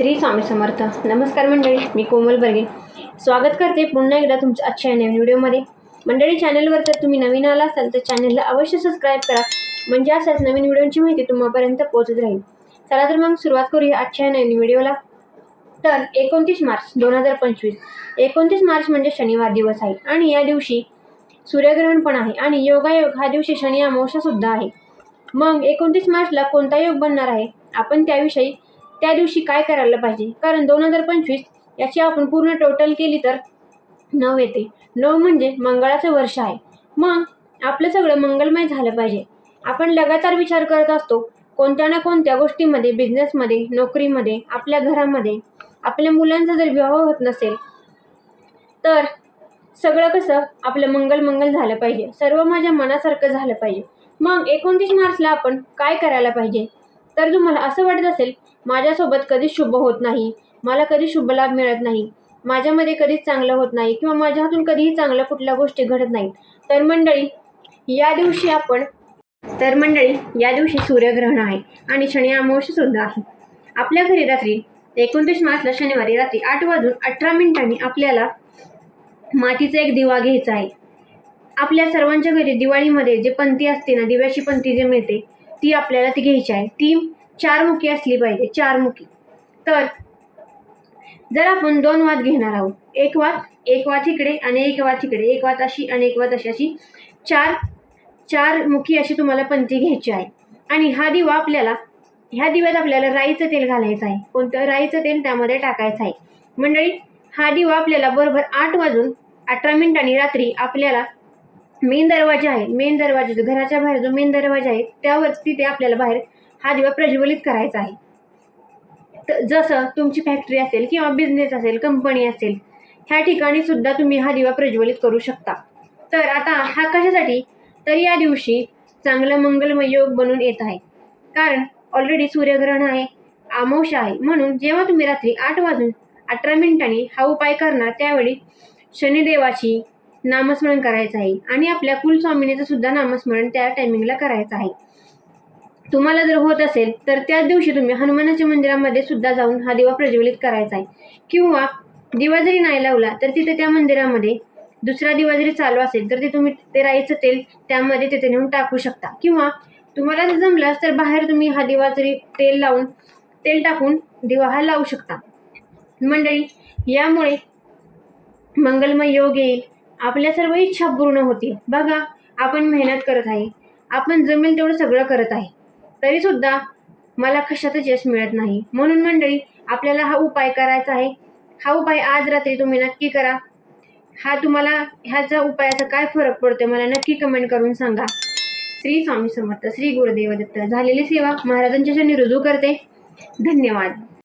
श्री स्वामी समर्थ. नमस्कार मंडळी मी कोमल बर्गे. स्वागत करते पुन्हा एकदा तुमचं आजच्या नवीन व्हिडिओमध्ये. मंडळी चॅनलवर जर तुम्ही नवीन आला असाल तर चॅनलला अवश्य सबस्क्राईब करा. म्हणजे असाच नवीन व्हिडिओची माहिती तुम्हापर्यंत पोहोचत राहील. चला तर मग सुरुवात करूया आजच्या नवीन व्हिडिओला. तर एकोणतीस मार्च दोन हजार पंचवीस. एकोणतीस मार्च म्हणजे शनिवार दिवस आहे आणि या दिवशी सूर्यग्रहण पण आहे आणि योगायोग हा दिवशी शनी अमावस्यासुद्धा आहे. मग एकोणतीस मार्चला कोणता योग बनणार आहे? आपण त्याविषयी त्या दिवशी काय करायला पाहिजे? कारण दोन हजार पंचवीस याची आपण पूर्ण टोटल केली तर नऊ येते. नऊ म्हणजे मंगळाचं वर्ष आहे. मग आपलं सगळं मंगलमय झालं पाहिजे. आपण लगातार विचार करत असतो कोणत्या ना कोणत्या गोष्टीमध्ये बिझनेसमध्ये नोकरीमध्ये आपल्या घरामध्ये आपल्या मुलांचा जर विवाह होत नसेल तर सगळं कसं आपलं मंगल मंगल झालं पाहिजे. सर्व माझ्या मनासारखं झालं पाहिजे. मग एकोणतीस मार्चला आपण काय करायला पाहिजे? तर तुम्हाला असं वाटत असेल माझ्यासोबत कधीच शुभ होत नाही. मला कधी शुभ लाभ मिळत नाही. माझ्यामध्ये कधीच चांगलं होत नाही किंवा माझ्या हातून कधीही चांगल्या कुठल्या गोष्टी घडत नाहीत. तर मंडळी या दिवशी आपण तर मंडळी या दिवशी सूर्यग्रहण आहे आणि शनी अमावस्या सुद्धा आहे. आपल्या घरी रात्री एकोणतीस मार्चला शनिवारी रात्री आठ वाजून अठरा मिनिटांनी आपल्याला मातीचा एक दिवा घ्यायचा आहे. आपल्या सर्वांच्या घरी दिवाळीमध्ये जे पंथी असते ना दिव्याची पंथी जे मिळते ती आपल्याला ती घ्यायची आहे. ती चार मुखी असली पाहिजे चार मुखी तर जर आपण दोन वाद घेणार आहोत एक वाद एक वाद इकडे आणि एक वाद इकडे एक वाद अशी आणि एक वाद अशी अशी चार चार मुखी अशी तुम्हाला पंथी घ्यायची आहे. आणि हा दिवा आपल्याला ह्या दिव्यात आपल्याला राईचं तेल घालायचं आहे. कोणतं? राईचं तेल त्यामध्ये टाकायचं आहे. मंडळी हा दिवा आपल्याला बरोबर आठ वाजून अठरा मिनिटांनी रात्री आपल्याला मेन दरवाजा आहे मेन दरवाजा घराच्या बाहेर जो मेन दरवाजा आहे त्यावरती तिथे आपल्याला बाहेर हा दिवा प्रज्वलित करायचा आहे. तर जसं तुमची फॅक्टरी असेल किंवा बिझनेस असेल कंपनी असेल ह्या ठिकाणी सुद्धा तुम्ही हा दिवा प्रज्वलित करू शकता. तर आता हा कशासाठी? तर या दिवशी चांगलं मंगलमय योग बनून येत आहे. कारण ऑलरेडी सूर्यग्रहण आहे आमोश आहे. म्हणून जेव्हा तुम्ही रात्री आठ वाजून अठरा मिनिटांनी हा उपाय करणार त्यावेळी शनिदेवाची नामस्मरण करायचं आहे. आणि आपल्या कुलस्वामिनीचं सुद्धा नामस्मरण त्या टायमिंगला करायचं आहे. तुम्हाला जर होत असेल तर त्याच दिवशी तुम्ही हनुमानाच्या मंदिरामध्ये सुद्धा जाऊन हा दिवा प्रज्वलित करायचा आहे. किंवा दिवा जरी नाही लावला तर तिथे त्या मंदिरामध्ये दुसरा दिवा जरी चालू असेल तर ते तुम्ही ते राईचं तेल त्यामध्ये तिथे नेऊन टाकू शकता. किंवा तुम्हाला जर जमलं तर बाहेर तुम्ही हा दिवा जरी तेल लावून तेल टाकून दिवा हा लावू शकता. मंडळी यामुळे मंगलमय योग येईल. आपल्या सर्व इच्छा पूर्ण होतील बघा आपण मेहनत करत आहे. आपण जमेल तेवढं सगळं करत आहे. तरीसुद्धा मला कशातच यश मिळत नाही. म्हणून मंडळी आपल्याला हा उपाय करायचा आहे. हा उपाय आज रात्री तुम्ही नक्की करा. हा तुम्हाला ह्याचा उपायाचा काय फरक पडतो मला नक्की कमेंट करून सांगा. श्री स्वामी समर्थ श्री गुरुदेव दत्त झालेली सेवा महाराजांच्या रुजू करते. धन्यवाद.